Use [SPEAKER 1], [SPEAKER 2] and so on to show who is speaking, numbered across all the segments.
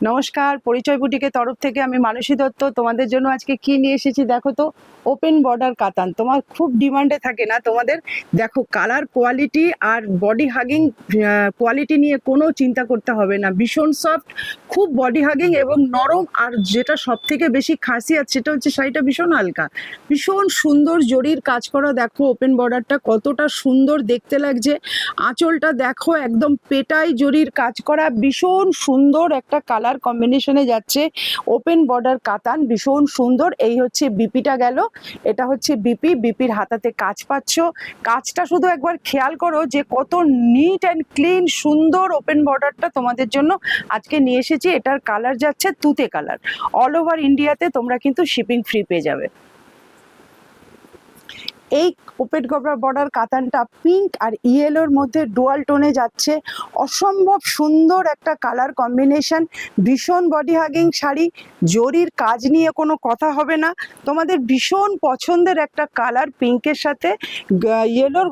[SPEAKER 1] নমস্কার, পরিচয় বুটিকের তরফ থেকে আমি মানসী দত্ত। তোমাদের জন্য আজকে কি নিয়ে এসেছি দেখো তো? ওপেন বর্ডার কাতান। তোমার খুব ডিমান্ডে থাকে না তোমাদের? দেখো কালার কোয়ালিটি আর বডি হাগিং কোয়ালিটি নিয়ে কোনো চিন্তা করতে হবে না। ভীষণ সফট খুব বডি হাগিং এবং নরম আর যেটা সব থেকে বেশি খাসিয়াত সেটা হচ্ছে শাড়িটা ভীষণ হালকা। ভীষণ সুন্দর জরির কাজ করা দেখো ওপেন বর্ডারটা কতটা সুন্দর দেখতে লাগছে। আঁচলটা দেখো একদম পেটাই জরির কাজ করা, ভীষণ সুন্দর একটা কালার কম্বিনেশনে যাচ্ছে। ওপেন বর্ডার কাতান ভীষণ সুন্দর। এই হচ্ছে বিপিটা গেল। এটা হচ্ছে বিপি। বিপির হাতাতে কাজ পাচ্ছ। কাজটা শুধু একবার খেয়াল করো যে কত নিট অ্যান্ড ক্লিন সুন্দর ওপেন বর্ডারটা তোমাদের জন্য আজকে নিয়ে এসেছি। এটার কালার যাচ্ছে তুতে কালার অল ওভার ইন্ডিয়াতে তোমরা কিন্তু শিপিং ফ্রি পেয়ে যাবে। এই ওপেন কভার বর্ডার কাতানটা পিঙ্ক আর ইয়েলোর মধ্যে ডুয়াল টোনে যাচ্ছে। অসম্ভব সুন্দর একটা কালার কম্বিনেশন ভীষণ বডি হাগিং শাড়ি, জরির কাজ নিয়ে কোনো কথা হবে না। তোমাদের ভীষণ পছন্দের একটা কালার পিঙ্কের সাথে ইয়েলোর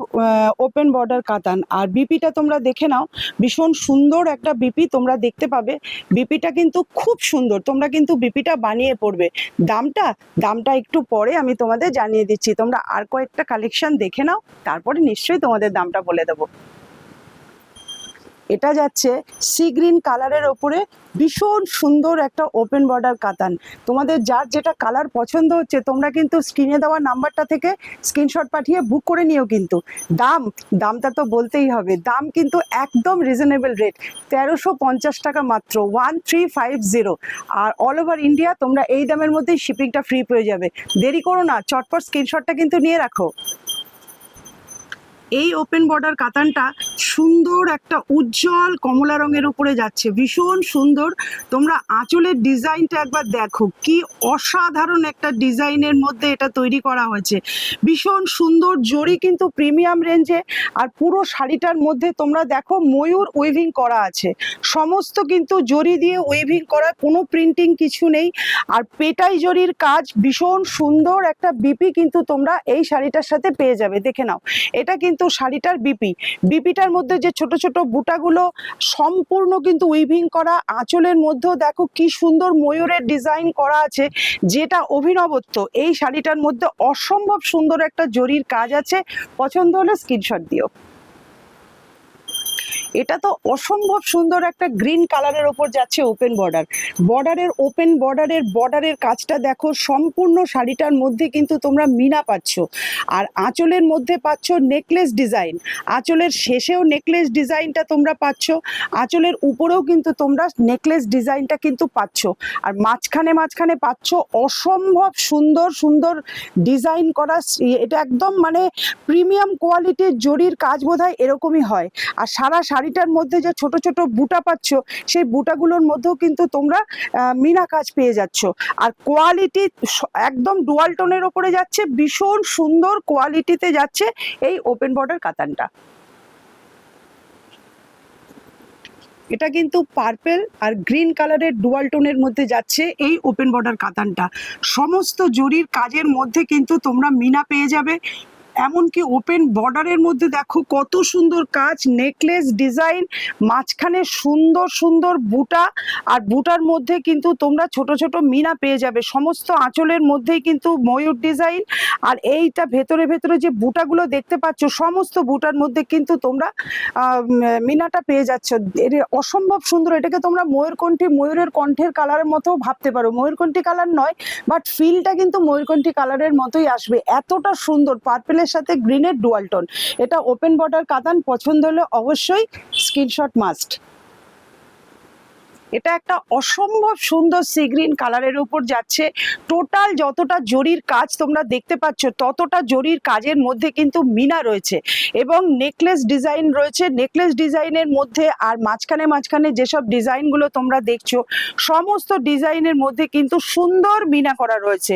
[SPEAKER 1] ওপেন বর্ডার কাতান। আর বিপিটা তোমরা দেখে নাও, ভীষণ সুন্দর একটা বিপি তোমরা দেখতে পাবে। বিপিটা কিন্তু খুব সুন্দর, তোমরা কিন্তু বিপিটা বানিয়ে পড়বে। দামটা দামটা একটু পরে আমি তোমাদের জানিয়ে দিচ্ছি। তোমরা আর কয়েকটা কালেকশন দেখে নাও তারপরে নিশ্চয়ই তোমাদের দামটা বলে দেবো। এটা যাচ্ছে সি গ্রিন কালারের ওপরে ভীষণ সুন্দর একটা ওপেন বর্ডার কাতান। তোমাদের যার যেটা কালার পছন্দ হচ্ছে, তোমরা কিন্তু স্ক্রিনে দেওয়া নাম্বারটা থেকে স্ক্রিনশট পাঠিয়ে বুক করে নিও কিন্তু। দাম, দামটা তো বলতেই হবে। দাম কিন্তু একদম রিজনেবল রেট তেরোশো পঞ্চাশ টাকা মাত্র ওয়ান থ্রি ফাইভ জিরো আর অল ওভার ইন্ডিয়া তোমরা এই দামের মধ্যেই শিপিংটা ফ্রি পেয়ে যাবে। দেরি করো না, চটপট স্ক্রিনশটটা কিন্তু নিয়ে রাখো। এই ওপেন বর্ডার কাতানটা সুন্দর একটা উজ্জ্বল কমলা রঙের উপরে যাচ্ছে। ভীষণ সুন্দর। তোমরা আঁচলের ডিজাইনটা একবার দেখো। কি অসাধারণ একটা ডিজাইনের মধ্যে এটা তৈরি করা হয়েছে। ভীষণ সুন্দর জরি কিন্তু প্রিমিয়াম রেঞ্জে আর পুরো শাড়িটার মধ্যে তোমরা দেখো ময়ূর ওয়েভিং করা আছে। সমস্ত কিন্তু জরি দিয়ে ওয়েভিং করা, কোনো প্রিন্টিং কিছু নেই। আর পেটাই জরির কাজ ভীষণ সুন্দর একটা বিপি কিন্তু তোমরা এই শাড়িটার সাথে পেয়ে যাবে। দেখে নাও। এটা কিন্তু শাড়িটার বিপি বিপিটার মধ্যে যে ছোট ছোট বুটাগুলো সম্পূর্ণ কিন্তু উইভিং করা, আঁচলের মধ্যেও দেখো কি সুন্দর ময়ূরের ডিজাইন করা আছে, যেটা অভিনবত্ব। এই শাড়িটার মধ্যে অসম্ভব সুন্দর একটা জরির কাজ আছে, পছন্দ হলে স্ক্রিনশট দিও। এটা তো অসম্ভব সুন্দর একটা গ্রিন কালারের ওপর যাচ্ছে ওপেন বর্ডার। বর্ডারের ওপেন বর্ডারের বর্ডারের কাজটা দেখো, সম্পূর্ণ শাড়িটার মধ্যে কিন্তু তোমরা মিনা পাচ্ছ। আর আঁচলের মধ্যে পাচ্ছ নেকলেস ডিজাইন। আঁচলের শেষেও নেকলেস ডিজাইনটা তোমরা পাচ্ছ। আঁচলের উপরেও কিন্তু তোমরা নেকলেস ডিজাইনটা কিন্তু পাচ্ছ। আর মাঝখানে মাঝখানে পাচ্ছ অসম্ভব সুন্দর সুন্দর ডিজাইন করা সি- এটা একদম মানে প্রিমিয়াম কোয়ালিটির জরির কাজ বোধহয় এরকমই হয়। আর সারা শাড়িটার মধ্যে যে ছোট ছোট বুটা পাচ্ছ, সেই বুটাগুলোর মধ্যেও কিন্তু তোমরা মিনা কাজ পেয়ে যাচ্ছ। আর কোয়ালিটি একদম ডুয়াল টোনের ওপরে যাচ্ছে, ভীষণ সুন্দর কোয়ালিটিতে যাচ্ছে এই ওপেন বর্ডার কাতানটা। এটা কিন্তু পার্পেল আর গ্রিন কালারের ডুয়াল টোনের মধ্যে যাচ্ছে এই ওপেন বর্ডার কাতানটা। সমস্ত জরির কাজের মধ্যে কিন্তু তোমরা মিনা পেয়ে যাবে। এমনকি ওপেন বর্ডারের মধ্যে দেখো কত সুন্দর কাজ নেকলেস ডিজাইন মাঝখানে সুন্দর সুন্দর বুটা, আর বুটার মধ্যে কিন্তু তোমরা ছোট ছোট মিনা পেয়ে যাবে। সমস্ত আঁচলের মধ্যেই কিন্তু ময়ূর ডিজাইন আর এইটা ভেতরে ভেতরে যে বুটাগুলো দেখতে পাচ্ছ, সমস্ত বুটার মধ্যে কিন্তু তোমরা মিনাটা পেয়ে যাচ্ছ। এর অসম্ভব সুন্দর, এটাকে তোমরা ময়ূরকণ্ঠী, ময়ূরের কণ্ঠের কালারের মতো ভাবতে পারো। ময়ূরকণ্ঠী কালার নয় বাট ফিলটা কিন্তু ময়ূরকণ্ঠী কালারের মতোই আসবে। এতটা সুন্দর পার্পেলের সাথে গ্রিনের ডুয়াল টোন এটা ওপেন বর্ডার কাতান, পছন্দ হলে অবশ্যই স্ক্রিনশট মাস্ট এটা একটা অসম্ভব সুন্দর সি গ্রিন কালারের উপর যাচ্ছে। টোটাল যতটা জরির কাজ তোমরা দেখতে পাচ্ছ, ততটা জরির কাজের মধ্যে কিন্তু মিনা রয়েছে এবং নেকলেস ডিজাইন রয়েছে। নেকলেস ডিজাইনের মধ্যে আর মাঝখানে মাঝখানে যেসব ডিজাইনগুলো তোমরা দেখছ, সমস্ত ডিজাইনের মধ্যে কিন্তু সুন্দর মিনা করা রয়েছে।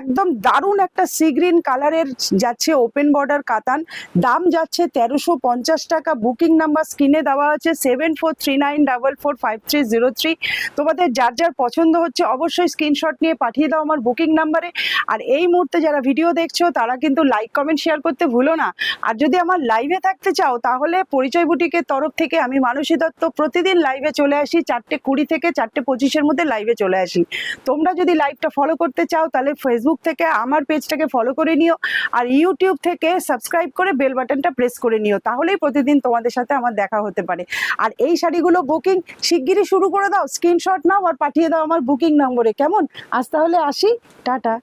[SPEAKER 1] একদম দারুণ একটা সি গ্রিন কালারের যাচ্ছে ওপেন বর্ডার কাতান। দাম যাচ্ছে তেরোশো পঞ্চাশ টাকা। বুকিং নাম্বার স্ক্রিনে দেওয়া আছে seven four three nine double four five three zero three তোমাদের যার যার পছন্দ হচ্ছে অবশ্যই স্ক্রিনশট নিয়ে পাঠিয়ে দাও আমার বুকিং নাম্বারে আর এই মুহূর্তে যারা ভিডিও দেখছ, তারা কিন্তু লাইক কমেন্ট শেয়ার করতে ভুলো না। আর যদি আমার লাইভে থাকতে চাও, তাহলে পরিচয় বুটিকের তরফ থেকে আমি মানসী দত্ত প্রতিদিন লাইভে চলে আসি। চারটে কুড়ি থেকে চারটে পঁচিশের মধ্যে লাইভে চলে আসি। তোমরা যদি লাইভটা ফলো করতে চাও, তাহলে ফেসবুক থেকে আমার পেজটাকে ফলো করে নিও। আর ইউটিউব থেকে সাবস্ক্রাইব করে বেল বাটনটা প্রেস করে নিও। তাহলেই প্রতিদিন তোমাদের সাথে আমার দেখা হতে পারে। আর এই শাড়িগুলো বুকিং শিগগিরই শুরু করে দাও স্ক্রিনশট নাও আর পাঠিয়ে দাও আমার বুকিং নম্বরে। কেমন? আজ তাহলে আসি। টাটা।